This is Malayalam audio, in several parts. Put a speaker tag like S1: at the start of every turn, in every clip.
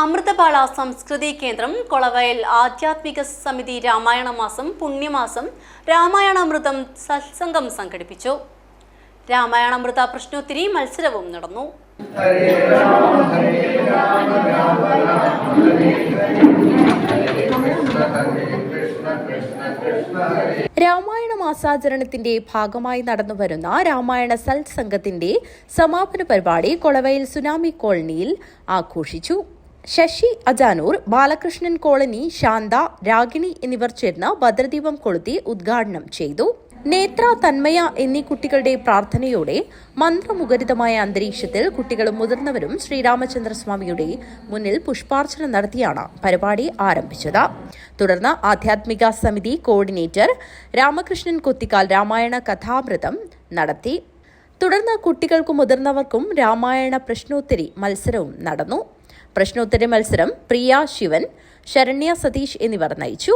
S1: അമൃതപാള സംസ്കൃതി കേന്ദ്രം കൊളവയൽ ആധ്യാത്മിക സമിതി രാമായണ മാസം പുണ്യമാസം രാമായണാമൃതം സത്സംഗം സംഘടിപ്പിച്ചു. രാമായണാമൃത പ്രശ്നോത്തരി മത്സരവും നടന്നു.
S2: രാമായണ മാസാചരണത്തിന്റെ ഭാഗമായി നടന്നുവരുന്ന രാമായണ സത്സംഗത്തിന്റെ സമാപന പരിപാടി കൊളവയിൽ സുനാമി കോളനിയിൽ ആഘോഷിച്ചു. ശശി അജാനൂർ ബാലകൃഷ്ണൻ കോളനി ശാന്ത രാഗിണി എന്നിവർ ചേർന്ന് ഭദ്രദീപം കൊളുത്തി ഉദ്ഘാടനം ചെയ്തു. നേത്ര തന്മയ എന്നീ കുട്ടികളുടെ പ്രാർത്ഥനയോടെ മന്ത്രമുഖരിതമായ അന്തരീക്ഷത്തിൽ കുട്ടികളും മുതിർന്നവരും ശ്രീരാമചന്ദ്രസ്വാമിയുടെ മുന്നിൽ പുഷ്പാർച്ചന നടത്തിയാണ് പരിപാടി ആരംഭിച്ചത്. തുടർന്ന് ആധ്യാത്മിക സമിതി കോർഡിനേറ്റർ രാമകൃഷ്ണൻ കൊത്തിക്കാൽ രാമായണ കഥാമൃതം നടത്തി. തുടർന്ന് കുട്ടികൾക്കും മുതിർന്നവർക്കും രാമായണ പ്രശ്നോത്തരി മത്സരവും നടന്നു. പ്രശ്നോത്തരി മത്സരം പ്രിയ ശിവൻ ശരണ്യ സതീഷ് എന്നിവർ നയിച്ചു.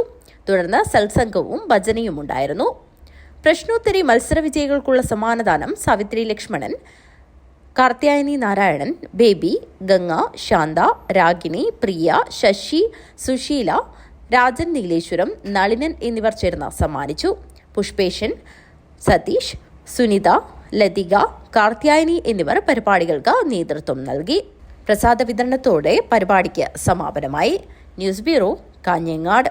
S2: തുടർന്ന് സത്സംഗവും ഭജനയും ഉണ്ടായിരുന്നു. പ്രശ്നോത്തരി മത്സര വിജയികൾക്കുള്ള സമ്മാനദാനം സാവിത്രി ലക്ഷ്മണൻ കാർത്യായനി നാരായണൻ ബേബി ഗംഗ ശാന്ത രാഗിണി പ്രിയ ശശി സുശീല രാജൻ നീലേശ്വരം നളിനൻ എന്നിവർ ചേർന്ന് സമ്മാനിച്ചു. പുഷ്പേഷൻ സതീഷ് സുനിത ലതിക കാർത്യായനി എന്നിവർ പരിപാടികൾക്ക് നേതൃത്വം നൽകി. പ്രസാദ വിതരണത്തോടെ പരിപാടിക്ക് സമാപനമായി. News bureau Kanhangad.